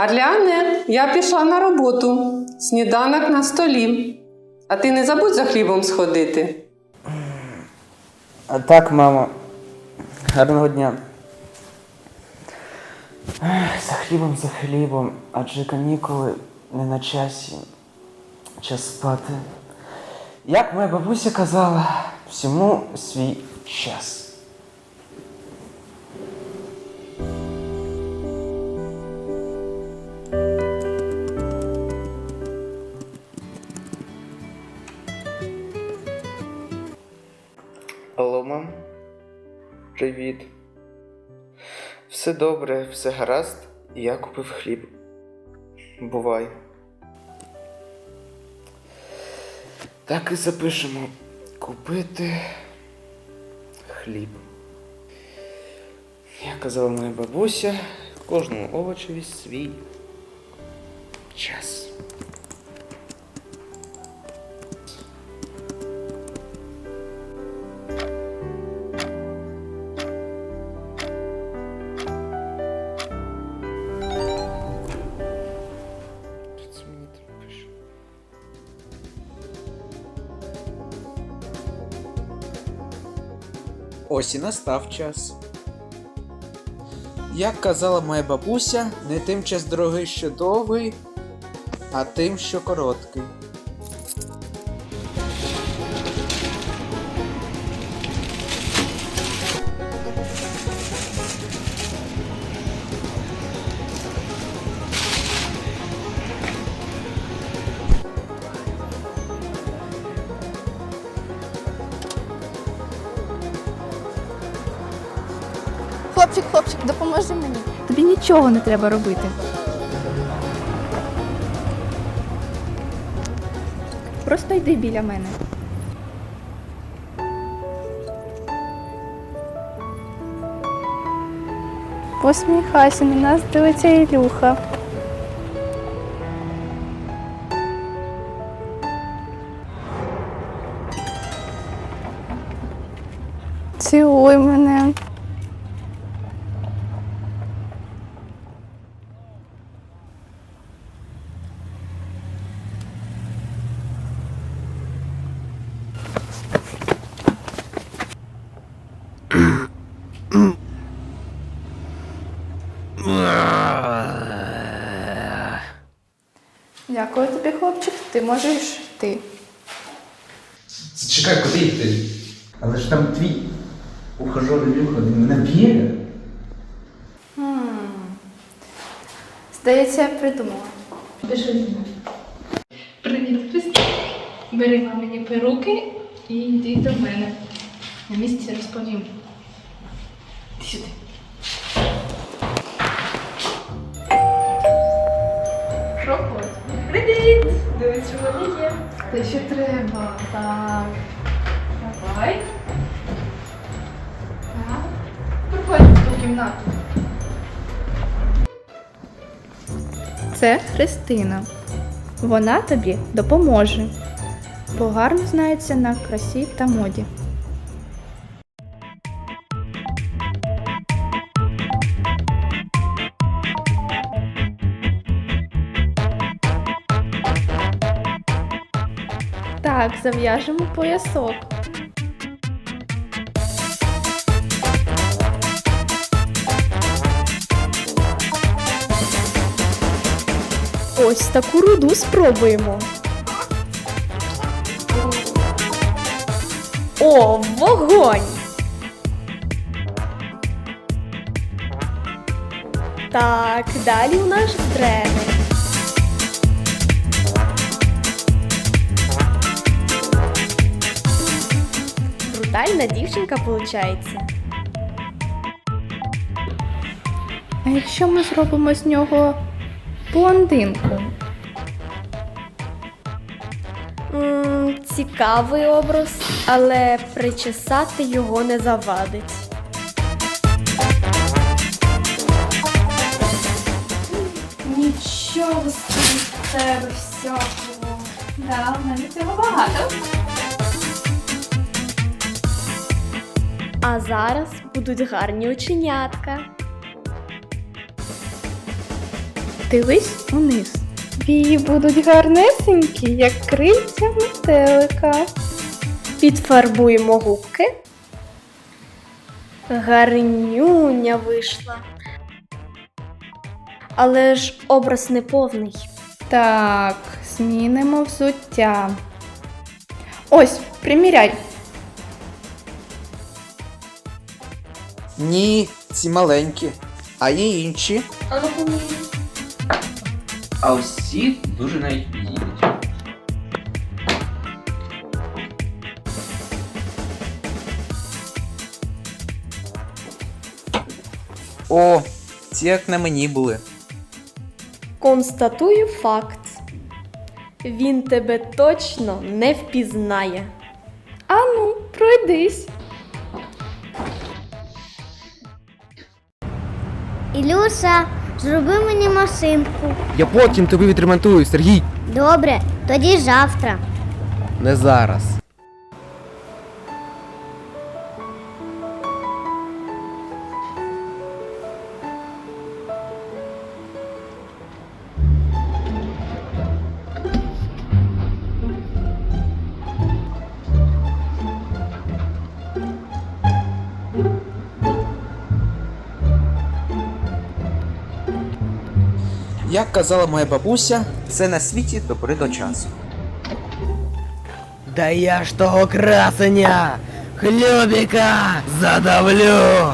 Арляне, я пішла на роботу. Сніданок на столі. А ти не забудь за хлібом сходити. А так, мамо. Гарного дня. За хлібом, за хлібом, адже канікули не на часі. Час спати. Як моя бабуся казала, всьому свій час. Алло, мам. Привіт. Все добре, все гаразд. Я купив хліб. Бувай. Так і запишемо. Купити хліб. Як казала моя бабуся, кожному овочеві свій час. Ось і настав час. Як казала моя бабуся, не тим час дорогий, що довгий, а тим, що короткий. Хлопчик, хлопчик, допоможи мені. Тобі нічого не треба робити. Просто йди біля мене. Посміхайся, на нас дивиться Ілюха. Дякую тобі, хлопчик. Ти можеш йти. Чекай, куди йти? Але ж там твій ухажор Ілюха, він мене б'є. Здається, я придумала. Пиши зі мною. Привіт, Христі. Бери мамині перуки і йди до мене. На місці розповім. Іди сюди. Дивись, що є. Те, що треба. Так. Давай. Так. Проходь в ту кімнату. Це Христина. Вона тобі допоможе, бо гарно знається на красі та моді. Так, зав'яжемо поясок. Ось таку руду спробуємо. О, вогонь! Так, далі у нас дрени. Тотальна дівчинка виходить. А якщо ми зробимо з нього блондинку? Цікавий образ, але причесати його не завадить. Нічого з тебе всього. Да, в мене цього багато. А зараз будуть гарні оченятка. Дивись униз. Вії будуть гарнесенькі, як крильця метелика. Підфарбуємо губки. Гарнюня вийшла. Але ж образ не повний. Так, змінимо взуття. Ось, приміряй. Ні, ці маленькі. А є інші. А ось ці дуже навіть підійдуть. О, ці як на мені були. Констатую факт. Він тебе точно не впізнає. Ану, пройдись. Ілюша, зроби мені машинку. Я потім тобі відремонтую, Сергій. Добре, тоді завтра. Не зараз. Як казала моя бабуся, все на світі добре до часу. Да я ж того красення, Хлюбіка задавлю!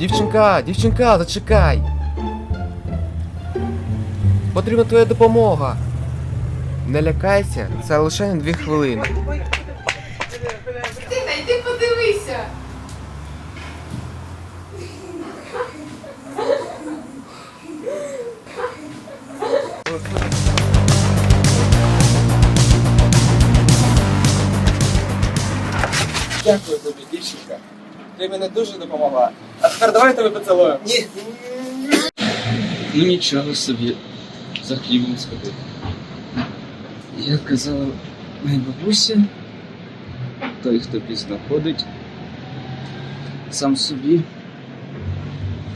Дівчинка, дівчинка, зачекай! Потрібна твоя допомога. Не лякайся, це лише на дві хвилини. Тина, йди подивися. Дякую тобі, дівчинка. Ти мені дуже допомогла. А тепер давай тебе поцілуємо. Ні. Ну нічого собі за хлібом сходив. Як казала моя бабуся, той, хто пізно ходить, сам собі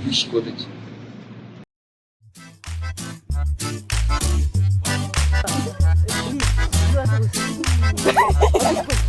не шкодить.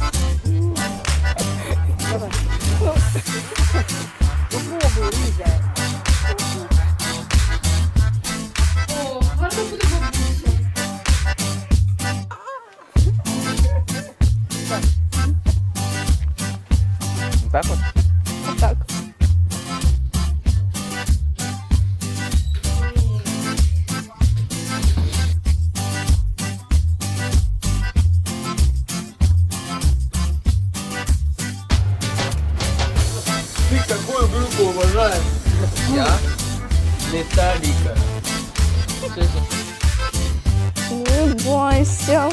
какую Я уважаєш? Я? Металіка. Не бойся.